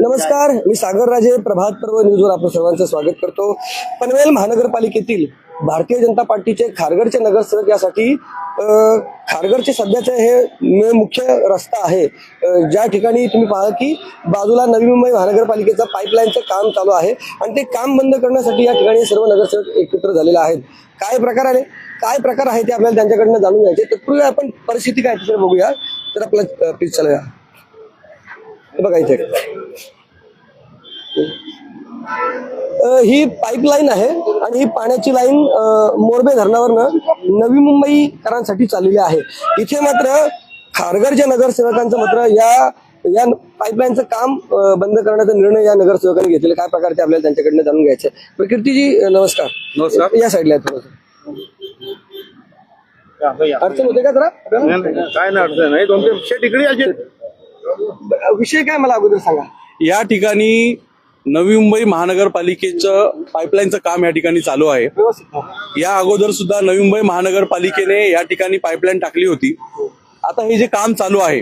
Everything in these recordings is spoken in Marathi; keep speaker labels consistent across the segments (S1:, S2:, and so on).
S1: नमस्कार मी सागर राजे प्रभात पर्व न्यूजवर आपण सर्वांचं स्वागत करतो. पनवेल महानगरपालिकेतील भारतीय जनता पार्टीचे खारगडचे नगरसेवक यासाठी खारगडचे सध्याचे हे मुख्य रस्ता आहे. ज्या ठिकाणी तुम्ही पाहा की बाजूला नवी मुंबई महानगरपालिकेचं पाईपलाईनचं काम चालू आहे आणि ते काम बंद करण्यासाठी या ठिकाणी सर्व नगरसेवक एकत्र झालेले आहेत. काय प्रकार आले काय प्रकार आहे ते आपल्याला त्यांच्याकडनं जाणून घ्यायचे तत्पूर्वी आपण परिस्थिती काय तिथे बघूया. तर आपला प्लीज चालूया. बघा इथे. ही पाईपलाईन आहे आणि ही पाण्याची लाईन मोरबे धरणावरनं नवी मुंबईकरांसाठी चाललेली आहे. इथे मात्र खारघरच्या नगरसेवकांचं मात्र या या पाईपलाईनचं काम बंद करण्याचा निर्णय या नगरसेवकांनी घेतलेला काय प्रकारे ते आपल्याला त्यांच्याकडनं जाणून घ्यायचे प्रकीर्तीजी अ, नमस्कार.
S2: नमस्कार.
S1: या साईडला आहे थोडंसं. अडचण होते का जरा?
S2: काय नाही अडचण नाही. दोन तीन तिकडे
S1: विषय काय मला अगोदर सांगा.
S2: या ठिकाणी नवी मुंबई महानगरपालिकेचं पाईपलाईनचं काम या ठिकाणी चालू आहे.
S1: व्यवस्थित.
S2: या अगोदर सुद्धा नवी मुंबई महानगरपालिकेने या ठिकाणी पाईपलाईन टाकली होती. आता हे जे काम चालू आहे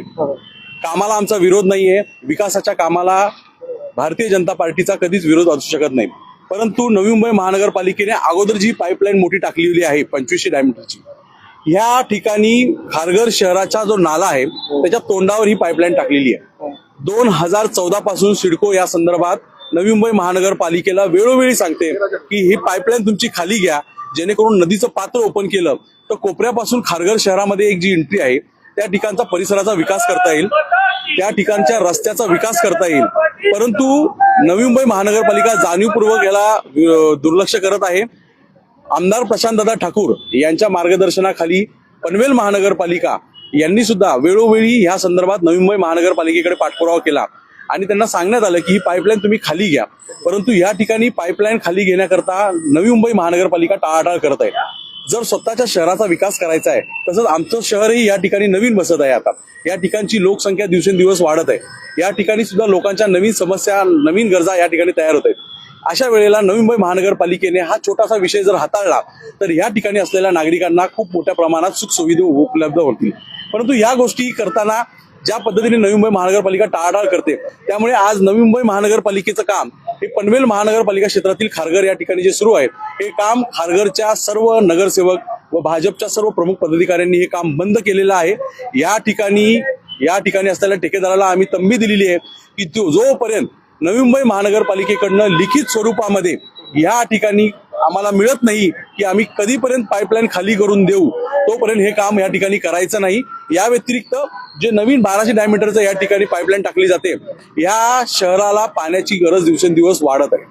S2: कामाला आमचा विरोध नाहीये. विकासाच्या कामाला भारतीय जनता पार्टीचा कधीच विरोध असू शकत नाही. परंतु नवी मुंबई महानगरपालिकेने अगोदर जी पाईपलाईन मोठी टाकलेली आहे पंचवीसशे डायमीटरची ह्या ठिकाणी खारघर शहराचा जो नाला आहे त्याच्या तोंडावर ही पाईपलाईन टाकलेली आहे. दोन हजार चौदा पासून सिडको या संदर्भात नवी मुंबई महानगरपालिकेला वेळोवेळी सांगते की ही पाईपलाईन तुमची खाली घ्या जेणेकरून नदीचं पात्र ओपन केलं तर कोपऱ्यापासून खारघर शहरामध्ये एक जी एंट्री आहे त्या ठिकाणचा परिसराचा विकास करता येईल. त्या ठिकाणच्या रस्त्याचा विकास करता येईल. परंतु नवी मुंबई महानगरपालिका जाणीवपूर्वक याला दुर्लक्ष करत आहे. आमदार प्रशांतदादा ठाकूर यांच्या मार्गदर्शनाखाली पनवेल महानगरपालिका यांनी सुद्धा वेळोवेळी या संदर्भात नवी मुंबई महानगरपालिकेकडे पाठपुरावा केला. आणि त्यांना सांगण्यात आलं की ही पाईपलाईन तुम्ही खाली घ्या. परंतु या ठिकाणी पाईपलाईन खाली घेण्याकरता नवी मुंबई महानगरपालिका टाळाटाळ करत आहे. जर स्वतःच्या शहराचा विकास करायचा आहे तसंच आमचं शहरही या ठिकाणी नवीन बसत आहे आता. या ठिकाणची लोकसंख्या दिवसेंदिवस वाढत आहे. या ठिकाणी सुद्धा लोकांच्या नवीन समस्या नवीन गरजा या ठिकाणी तयार होत आहेत. अशा वेळेला नवी मुंबई महानगरपालिकेने हा छोटासा विषय जर हाताळला तर या ठिकाणी असलेल्या नागरिकांना खूप मोठ्या प्रमाणात सुखसुविधा उपलब्ध होतील. परंतु या गोष्टी करताना ज्या पद्धतीने नवी मुंबई महानगरपालिका टाळाटाळ करते त्यामुळे आज नवी मुंबई महानगरपालिकेचं काम हे पनवेल महानगरपालिका क्षेत्रातील खारघर या ठिकाणी जे सुरू आहे हे काम खारघरच्या सर्व नगरसेवक व भाजपच्या सर्व प्रमुख पदाधिकाऱ्यांनी हे काम बंद केलेलं आहे. या ठिकाणी या ठिकाणी असलेल्या ठेकेदाराला आम्ही तंबी दिलेली आहे की तो जोपर्यंत नवी मुंबई महानगरपालिकेकडनं लिखित स्वरूपामध्ये या ठिकाणी आम्हाला मिळत नाही की आम्ही कधीपर्यंत पाईपलाईन खाली करून देऊ. तोपर्यंत हे काम या ठिकाणी करायचं नाही. या व्यतिरिक्त जे नवीन बाराशे डायमीटरचं या ठिकाणी पाईपलाईन टाकली जाते या शहराला पाण्याची गरज दिवसेंदिवस वाढत आहे.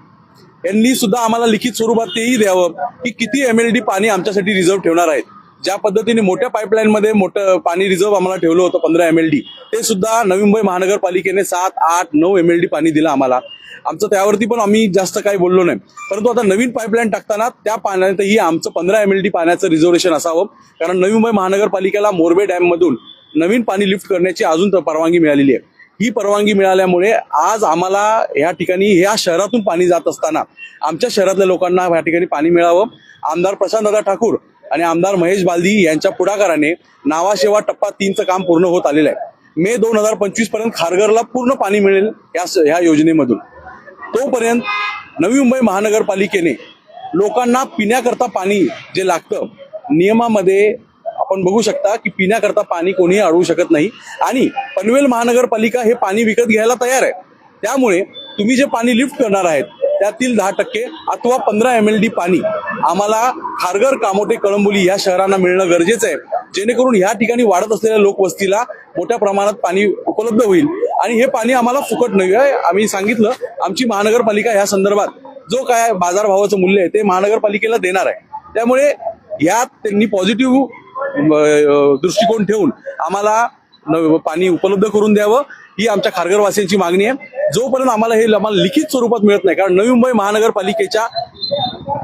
S2: यांनी सुद्धा आम्हाला लिखित स्वरूपात तेही द्यावं की किती एम एल डी पाणी आमच्यासाठी रिझर्व्ह ठेवणार आहेत. ज्या पद्धतीने मोठ्या पाईपलाईन मध्ये मोठं पाणी रिझर्व्ह आम्हाला ठेवलं होतं पंधरा एम एल डी ते सुद्धा नवी मुंबई महानगरपालिकेने सात आठ नऊ एम एल डी पाणी दिलं आम्हाला. आमचं त्यावरती पण आम्ही जास्त काही बोललो नाही. परंतु आता नवीन पाईपलाईन टाकताना त्या पाण्यातही आमचं पंधरा एम एल डी पाण्याचं रिझर्वेशन असावं. कारण नवी मुंबई महानगरपालिकेला मोरबे डॅम मधून नवीन पाणी लिफ्ट करण्याची अजून परवानगी मिळालेली आहे. ही परवानगी मिळाल्यामुळे आज आम्हाला या ठिकाणी ह्या शहरातून पाणी जात असताना आमच्या शहरातल्या लोकांना या ठिकाणी पाणी मिळावं. आमदार प्रशांतदादा ठाकूर आणि आमदार महेश बालदी यांच्या पुढाकाराने नावाशेवा टप्पा तीनचं काम पूर्ण होत आलेलं आहे. मे दोन हजार पंचवीसपर्यंत खारघरला पूर्ण पाणी मिळेल या ह्या योजनेमधून. तोपर्यंत नवी मुंबई महानगरपालिकेने लोकांना पिण्याकरता पाणी जे लागतं नियमामध्ये आपण बघू शकता की पिण्याकरता पाणी कोणीही अडवू शकत नाही आणि पनवेल महानगरपालिका हे पाणी विकत घ्यायला तयार आहे. त्यामुळे तुम्ही जे पाणी लिफ्ट करणार आहेत त्यातील दहा टक्के अथवा पंधरा एम एल डी पाणी आम्हाला खारघर कामोटे कळंबोली या शहरांना मिळणं गरजेचं आहे. जेणेकरून या ठिकाणी वाढत असलेल्या लोकवस्तीला मोठ्या प्रमाणात पाणी उपलब्ध होईल. आणि हे पाणी आम्हाला फुकट नाही आहे. आम्ही सांगितलं आमची महानगरपालिका ह्या संदर्भात जो काय बाजारभावाचं मूल्य आहे ते महानगरपालिकेला देणार आहे. त्यामुळे यात त्यांनी पॉझिटिव्ह दृष्टिकोन ठेवून आम्हाला पाणी उपलब्ध करून द्यावं ही आमच्या खारघरवासियांची मागणी आहे. जोपर्यंत आम्हाला हे आम्हाला लिखित स्वरूपात मिळत नाही कारण नवी मुंबई महानगरपालिकेच्या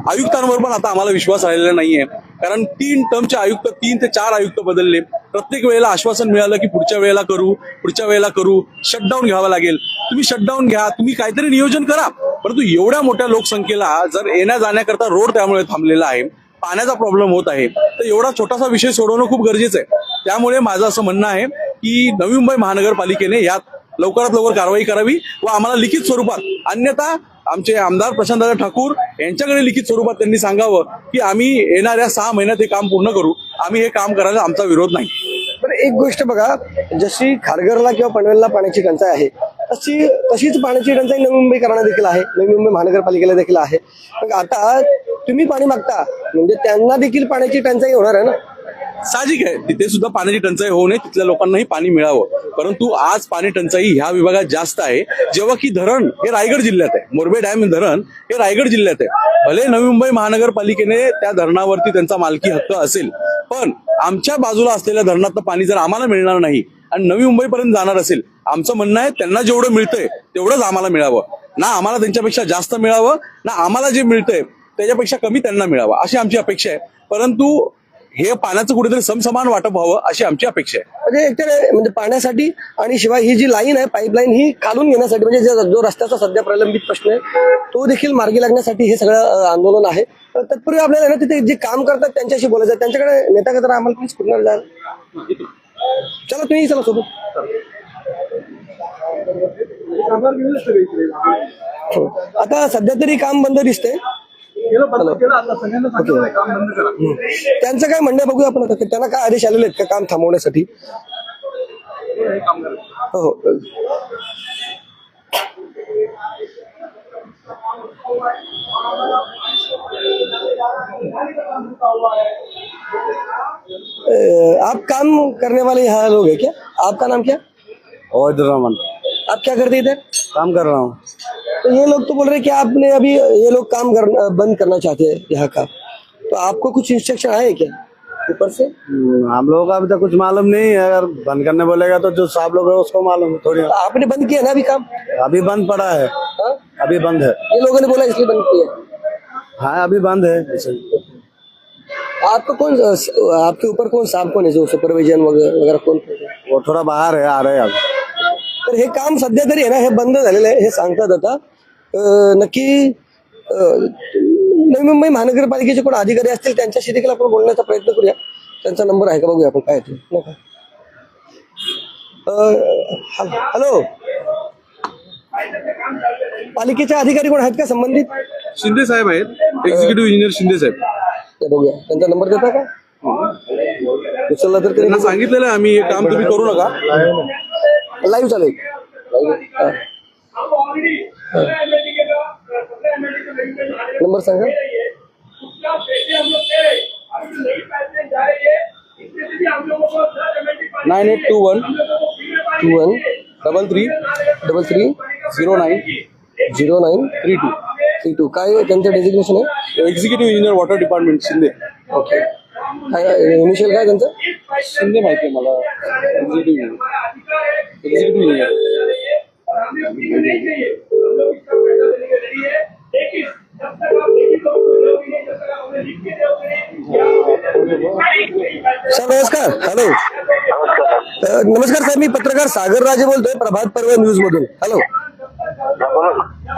S2: आयुक्तांवर पण आता आम्हाला विश्वास राहिलेला नाहीये. कारण तीन टर्मचे आयुक्त तीन ते चार आयुक्त बदलले. प्रत्येक वेळेला आश्वासन मिळालं की पुढच्या वेळेला करू पुढच्या वेळेला करू शटडाऊन घ्यावा लागेल. तुम्ही शटडाऊन घ्या तुम्ही काहीतरी नियोजन करा. परंतु एवढ्या मोठ्या लोकसंख्येला जर येण्या जाण्याकरता रोड त्यामुळे थांबलेला आहे पाण्याचा प्रॉब्लेम होत आहे तर एवढा छोटासा विषय सोडवणं खूप गरजेचं आहे. त्यामुळे माझं असं म्हणणं आहे की नवी मुंबई महानगरपालिकेने यात लवकरात लवकर कारवाई करावी व आम्हाला लिखित स्वरूपात अन्यथा आमचे आमदार प्रशांतदादा ठाकूर यांच्याकडे लिखित स्वरूपात त्यांनी सांगावं की आम्ही येणाऱ्या सहा महिन्यात हे काम पूर्ण करू. आम्ही हे काम करायला आमचा विरोध नाही.
S1: पण एक गोष्ट बघा जशी खारघरला किंवा पनवेलला पाण्याची टंचाई आहे तशी तशीच पाण्याची टंचाई नवी मुंबईकरांना देखील आहे नवी मुंबई महानगरपालिकेला देखील आहे. मग आता तुम्ही पाणी मागता म्हणजे त्यांना देखील पाण्याची टंचाई होणार आहे ना?
S2: साहजिक आहे. तिथे सुद्धा पाण्याची टंचाई होऊ नये तिथल्या लोकांनाही पाणी मिळावं. परंतु आज पाणी टंचाई ह्या विभागात जास्त आहे. जेव्हा की धरण हे रायगड जिल्ह्यात आहे. मोरबे डॅम धरण हे रायगड जिल्ह्यात आहे. भले नवी मुंबई महानगरपालिकेने त्या धरणावरती त्यांचा मालकी हक्क असेल पण आमच्या बाजूला असलेल्या धरणातलं पाणी जर आम्हाला मिळणार नाही आणि नवी मुंबईपर्यंत जाणार असेल आमचं म्हणणं आहे त्यांना जेवढं मिळतंय तेवढंच आम्हाला मिळावं. ना आम्हाला त्यांच्यापेक्षा जास्त मिळावं ना आम्हाला जे मिळतंय त्याच्यापेक्षा कमी त्यांना मिळावं अशी आमची अपेक्षा आहे. परंतु हे पाण्याचं कुठेतरी समसमान वाटप व्हावं अशी आमची अपेक्षा आहे.
S1: म्हणजे एकतर म्हणजे पाण्यासाठी आणि शिवाय ही जी लाईन आहे पाईपलाईन ही खालून घेण्यासाठी म्हणजे जो रस्त्याचा सध्या प्रलंबित प्रश्न आहे तो देखील मार्गी लागण्यासाठी हे सगळं आंदोलन आहे. तर तत्पूर्वी आपल्याला ना तिथे जे काम करतात त्यांच्याशी बोलायचं त्यांच्याकडे नेता कचरा आम्हाला प्लीज कुठणार जाल. चला तुम्ही चला सोबत. हो. आता सध्या तरी काम बंद दिसतंय. त्यांचं काय म्हणणं बघूया आपण आता त्यांना काय आदेश आलेले आहेत का काम थांबवण्यासाठी? हो हो. आप काम करने वाले यहाँ लोग हैं क्या? आपका नाम क्या?
S3: अवैध रमन
S1: आप क्या करते इधर?
S3: काम कर रहा हूँ।
S1: तो ये लोग तो बोल रहे हैं कि आपने अभी ये लोग काम करना बंद करना चाहते हैं यहाँ का। तो आपको कुछ इंस्ट्रक्शन आए क्या ऊपर से?
S3: हम्म, हम लोगों का अभी तक कुछ मालूम नहीं है। अगर बंद करने बोलेगा तो जो साहब लोग है उसको मालूम है थोड़ी।
S1: तो आपने बंद किया ना अभी काम?
S3: अभी बंद पड़ा है।
S1: हाँ?
S3: अभी बंद है।
S1: ये लोगों ने बोला इसलिए बंद किया।
S3: हाँ अभी बंद है।
S1: आपको कौन आपके ऊपर कौन साहब कौन है जो सुपरविजन वगैरह कोण
S3: वो थोड़ा बाहर है आ रहे हैं अभी
S1: तर हे काम सध्या तरी आहे ना हे बंद झालेलं आहे हे सांगतात आता नक्की अं, नवी मुंबई महानगरपालिकेचे कोण अधिकारी असतील त्यांच्याशी देखील आपण बोलण्याचा प्रयत्न करूया. त्यांचा नंबर आहे का बघूया आपण काय ते? हॅलो पालिकेचे अधिकारी कोण आहेत का संबंधित?
S2: शिंदे साहेब आहेत. एक्झिक्युटिव्ह इंजिनियर शिंदे साहेब.
S1: ते बघूया. त्यांचा नंबर देता का? उचलला तर
S2: त्यांना सांगितलेलं आहे आम्ही हे काम तुम्ही करू नका.
S1: लाईव्ह चालेल. नंबर सांगा.
S2: Nine eight two one
S1: two one
S2: double three
S1: double three
S2: zero nine
S1: zero nine
S2: three two.
S1: Three two. काय त्यांचं डेजिग्नेशन आहे?
S2: Executive engineer water department Shinde.
S1: Okay काय इनिशियल काय त्यांचं?
S2: शिंदे माहिती आहे मला. एक्झिक्युटिव्ह एक्झिक्युटिव्ह इंजिनियर
S1: सर नमस्कार. हॅलो नमस्कार. साहेब मी पत्रकार सागर राजे बोलतोय प्रभात पर्व न्यूज मधून हॅलो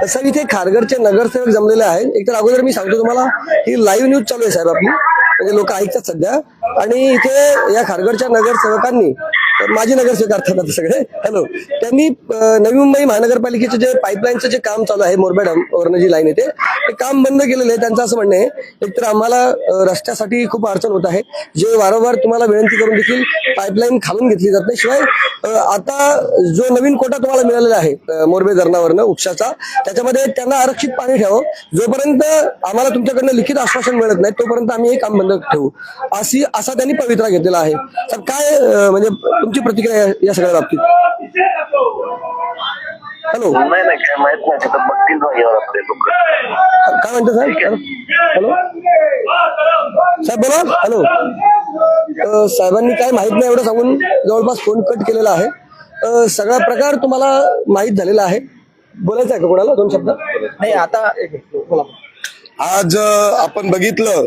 S1: सर इथे खारघरचे नगरसेवक जमलेले आहेत. एक तर अगोदर मी सांगतो तुम्हाला ही लाईव्ह न्यूज चालू आहे साहेब आपली. म्हणजे लोक ऐकतात सध्या. आणि इथे या खारघरच्या नगरसेवकांनी माजी नगरसेवक अर्थात सगळे. हॅलो त्यांनी नवी मुंबई महानगरपालिकेचे जे पाईपलाईनचं जे काम चालू आहे मोरबे डॅम वरनं जी लाईन येते ते काम बंद केलेलं आहे. त्यांचं असं म्हणणं आहे एकतर आम्हाला रस्त्यासाठी खूप अडचण होत आहे. जे वारंवार तुम्हाला विनंती करून देखील पाईपलाईन खालून घेतली जात नाही. शिवाय आता जो नवीन कोटा तुम्हाला मिळालेला आहे मोरबे धरणावरनं उपशाचा त्याच्यामध्ये त्यांना आरक्षित पाणी ठेवावं. जोपर्यंत आम्हाला तुमच्याकडनं लिखित आश्वासन मिळत नाही तोपर्यंत आम्ही हे काम बंद ठेवू. अशी असा त्यांनी पवित्रा घेतलेला आहे. तर काय म्हणजे तुमची प्रतिक्रिया या- सगळ्या बाबतीत? हॅलो
S4: नाही नाही काय माहीत नाही. तिथं बघतील जागेवर आपले लोक.
S1: काय म्हणतो साहेब? हॅलो साहेब बोला. हॅलो साहेबांनी काय माहीत नाही एवढं सांगून जवळपास फोन कट केलेला आहे. अ, सगळा प्रकार तुम्हाला माहीत झालेला आहे. बोलायचं आहे का कोणाला? दोन शब्द? नाही आता एक मिनिट, बोला.
S5: आज आपण बघितलं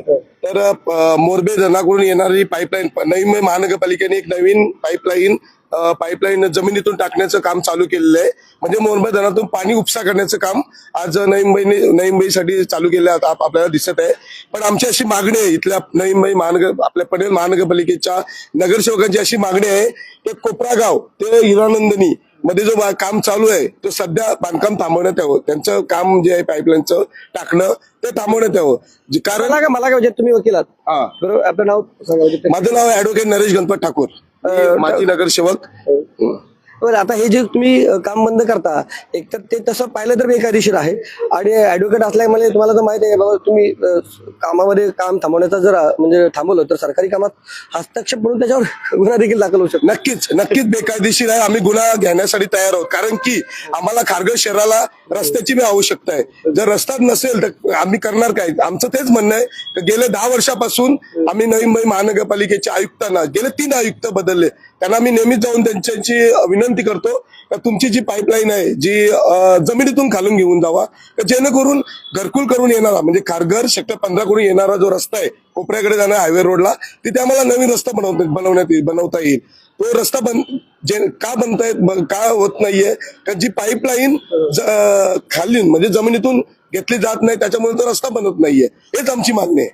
S5: तर मोरबे धरणाकडून येणारी पाईपलाईन नवी महानगरपालिकेने एक नवीन पाईपलाईन पाईपलाईन जमिनीतून टाकण्याचं काम चालू केलेलं आहे. म्हणजे मोरबे धरणातून पाणी उपसा करण्याचं काम आज नवी मुंबई नवी मुंबईसाठी चालू केलं आप- आपल्याला दिसत आहे. पण आमची अशी मागणी आहे इथल्या नवी मुंबई महानगर आपल्या पनवेल महानगरपालिकेच्या नगरसेवकांची अशी मागणी आहे की कोपरा गाव ते हिरानंदनी मध्ये जो काम चालू आहे तो सध्या बांधकाम थांबवण्यात यावं. त्यांचं काम जे आहे पाईपलाईनचं टाकणं ते थांबवण्यात यावं. जे- कारण
S1: मला का मला काय म्हणजे तुम्ही वकील आहात?
S5: हा.
S1: बरोबर? आपलं नाव सांगा म्हणजे ते-
S5: माझं नाव ऍडव्होकेट नरेश गणपत ठाकूर. मी माजी नगरसेवक.
S1: बरं आता हे जे तुम्ही काम बंद करता एक तर ते तसं पाहिलं तर बेकायदेशीर आहे. आणि ऍडव्होकेट असल्यामुळे तुम्हाला तर माहिती आहे बाबा तुम्ही कामामध्ये काम थांबवण्याचा जर म्हणजे थांबवलं तर सरकारी कामात हस्तक्षेप म्हणून त्याच्यावर गुन्हा देखील दाखल होऊ शकतो.
S5: नक्कीच नक्कीच बेकायदेशीर आहे. आम्ही गुन्हा घेण्यासाठी तयार आहोत. कारण की आम्हाला खारघर शहराला रस्त्याची बी आवश्यकता आहे. जर रस्ताच नसेल तर आम्ही करणार काय? आमचं तेच म्हणणं आहे गेल्या गेले दहा वर्षापासून आम्ही नवी मुंबई महानगरपालिकेच्या आयुक्तांना गेले तीन आयुक्त बदलले. त्यांना मी नेहमीच जाऊन त्यांच्याची विनंती करतो का तुमची जी पाईपलाईन आहे जी जमिनीतून खालून घेऊन जावा जेणेकरून घरकुल करून येणारा म्हणजे खारघर सेक्टर पंधरा कडून येणारा जो रस्ता आहे कोपऱ्याकडे जाणार हायवे रोडला तिथे आम्हाला नवीन रस्ता बनवता बनवण्यात येईल बनवता येईल. तो रस्ता बन जे का बनतायत का होत नाहीये का जी पाईपलाईन खाली म्हणजे जमिनीतून घेतली जात नाही त्याच्यामुळे तो रस्ता बनत नाहीये. हेच आमची मागणी आहे.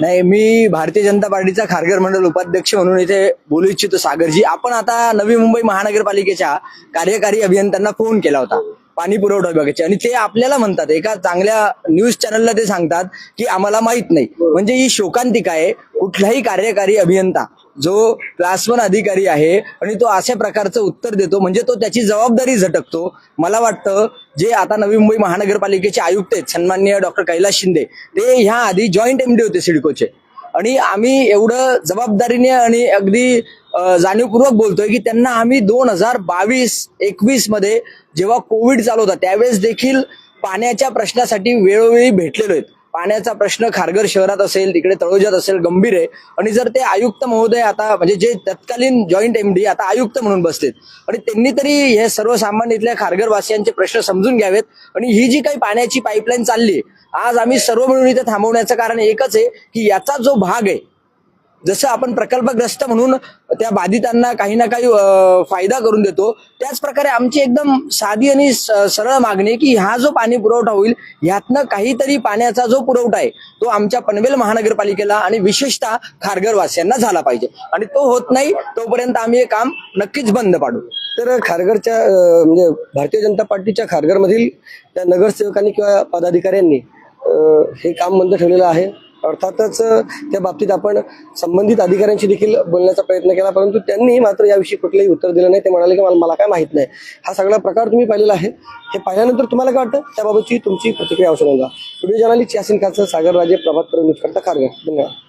S6: नाही मी भारतीय जनता पार्टीचा खारघर मंडळ उपाध्यक्ष म्हणून इथे बोलू इच्छितो सागरजी. आपण आता नवी मुंबई महानगरपालिकेच्या कार्यकारी अभियंत्यांना फोन केला होता पाणी पुरवठा विभागाचे. आणि ते आपल्याला म्हणतात एका चांगल्या न्यूज चॅनलला ते सांगतात की आम्हाला माहीत नाही. म्हणजे ही शोकांतिका आहे. कुठलाही कार्यकारी अभियंता जो क्लास वन अधिकारी आहे आणि तो अशा प्रकारचं उत्तर देतो म्हणजे तो त्याची जबाबदारी झटकतो. मला वाटतं जे आता नवी मुंबई महानगरपालिकेचे आयुक्त आहेत सन्माननीय डॉक्टर कैलास शिंदे ते ह्या आधी जॉईंट एमडी होते सिडकोचे. आणि आम्ही एवढं जबाबदारीने आणि अगदी जाणीवपूर्वक बोलतोय की त्यांना आम्ही दोन हजार बावीस एकवीसमध्ये जेव्हा कोविड चालू होता त्यावेळेस देखील पाण्याच्या प्रश्नासाठी वेळोवेळी भेटलेलो आहेत. पाण्याचा प्रश्न खारघर शहरात असेल तिकडे तळोजात असेल गंभीर आहे. आणि जर ते आयुक्त महोदय आता म्हणजे जे तत्कालीन जॉईंट एमडी आता आयुक्त म्हणून बसलेत. आणि त्यांनी तरी हे सर्वसामान्य इथल्या खारघरवासियांचे प्रश्न समजून घ्यावेत. आणि ही जी काही पाण्याची पाईपलाईन चालली आहे आज आम्ही सर्व मिळून इथे थांबवण्याचं कारण एकच आहे की याचा जो भाग आहे जसं आपण प्रकल्पग्रस्त म्हणून त्या बाधितांना काही ना काही फायदा करून देतो त्याच प्रकारे आमची एकदम साधी आणि स- सरळ मागणी की हा जो पाणी पुरवठा होईल ह्यातनं काहीतरी पाण्याचा जो पुरवठा आहे तो आमच्या पनवेल महानगरपालिकेला आणि विशेषतः खारघरवासियांना झाला पाहिजे. आणि तो होत नाही तोपर्यंत आम्ही हे काम नक्कीच बंद पाडू.
S1: तर खारघरच्या म्हणजे भारतीय जनता पार्टीच्या खारघरमधील त्या नगरसेवकांनी किंवा पदाधिकाऱ्यांनी हे काम बंद ठेवलेलं आहे. अर्थातच त्या बाबतीत आपण संबंधित अधिकाऱ्यांशी देखील बोलण्याचा प्रयत्न केला परंतु त्यांनी मात्र याविषयी कुठलंही उत्तर दिलं नाही. ते म्हणाले की मला मला काय माहीत नाही. हा सगळा प्रकार तुम्ही पाहिलेला आहे. हे पाहिल्यानंतर तुम्हाला काय वाटतं? त्याबाबतची तुमची प्रतिक्रिया अवसर नोंदवा. व्हिडिओ जर्नालिस्ट यासिन खाचं सागर राजे प्रभात न्यूज करता खारघर. धन्यवाद.